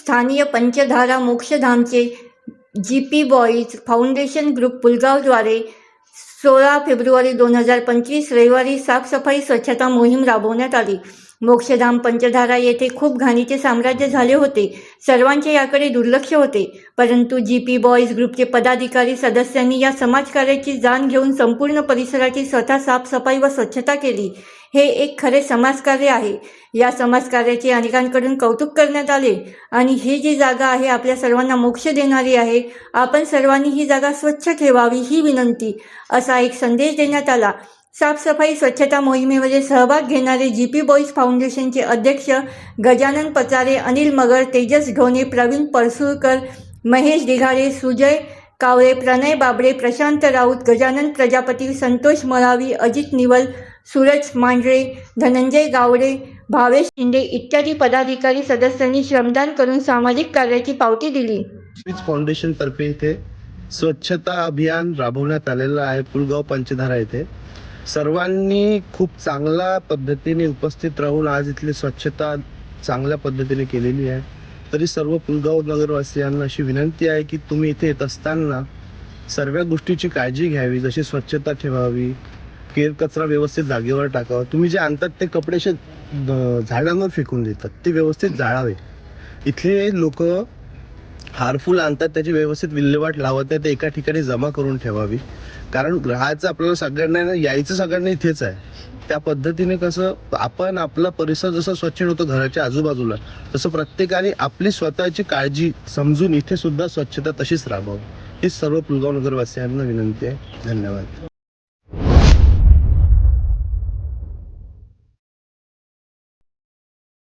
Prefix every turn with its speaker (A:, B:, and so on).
A: स्थानीय पंचधारा मोक्षधामचे G P boys foundation group पुलगावद्वारे सोळा फेब्रुवारी दोन हजार पंचवीस रविवारी साफसफाई स्वच्छता मोहीम राबवण्यात आली. मोक्षधाम पंचधारा येथे खूप घाणीचे साम्राज्य झाले होते. सर्वांचे याकडे दुर्लक्ष होते. परंतु जी पी बॉईज ग्रुपचे पदाधिकारी सदस्यांनी या समाजकार्याची जाण घेऊन संपूर्ण परिसराची स्वतः साफसफाई व स्वच्छता केली. हे एक खरे समाजकार्य आहे. या समाजकार्याचे अनेकांकडून कौतुक करण्यात आले. आणि ही जी जागा आहे आपल्या सर्वांना मोक्ष देणारी आहे आपण सर्वांनी ही जागा स्वच्छ ठेवावी ही विनंती असा एक संदेश देण्यात आला. साफसफाई स्वच्छता मोहिमेमध्ये सहभाग घेणारे जी पी बॉईज फाउंडेशनचे अध्यक्ष गजानन पचारे अनिल मगर तेजस घोणे प्रवीण परसुळकर महेश दिघाडे सुजय कावळे प्रणय बाबडे प्रशांत राऊत गजानन प्रजापती संतोष मळावी अजित निवल सूरज मांढरे धनंजय गावडे भावेश शिंदे इत्यादी पदाधिकारी सदस्यांनी श्रमदान करून सामाजिक कार्याची पावती दिली.
B: फाउंडेशनतर्फे फाउंडेशन इथे स्वच्छता अभियान राबवण्यात आलेलं आहे. पुलगाव पंचधारा येथे सर्वांनी खूप चांगल्या पद्धतीने उपस्थित राहून आज इथली स्वच्छता चांगल्या पद्धतीने केलेली आहे. तरी सर्व पुलगाव नगरवासियांना अशी विनंती आहे की तुम्ही इथे येत असताना सर्व गोष्टीची काळजी घ्यावी जशी स्वच्छता ठेवावी केर कचरा व्यवस्थित जागेवर टाकावा. तुम्ही जे आणतात ते कपडेशे झाडांवर फेकून देतात ते व्यवस्थित जाळावे. इथले लोक हारफुल आणतात त्याची व्यवस्थित विल्हेवाट लावत नाही ते एका ठिकाणी जमा करून ठेवावी. कारण ग्रहाचं आपल्याला सगळ्यांना ना यायचं सगळ्यांना इथेच आहे. त्या पद्धतीने कसं आपण आपला परिसर जसं स्वच्छ होतो घराच्या आजूबाजूला तसं प्रत्येकाने आपली स्वतःची काळजी समजून इथे सुद्धा स्वच्छता तशीच राबवावी. ही सर्व पुलगाव नगरवासियांना विनंती आहे. धन्यवाद.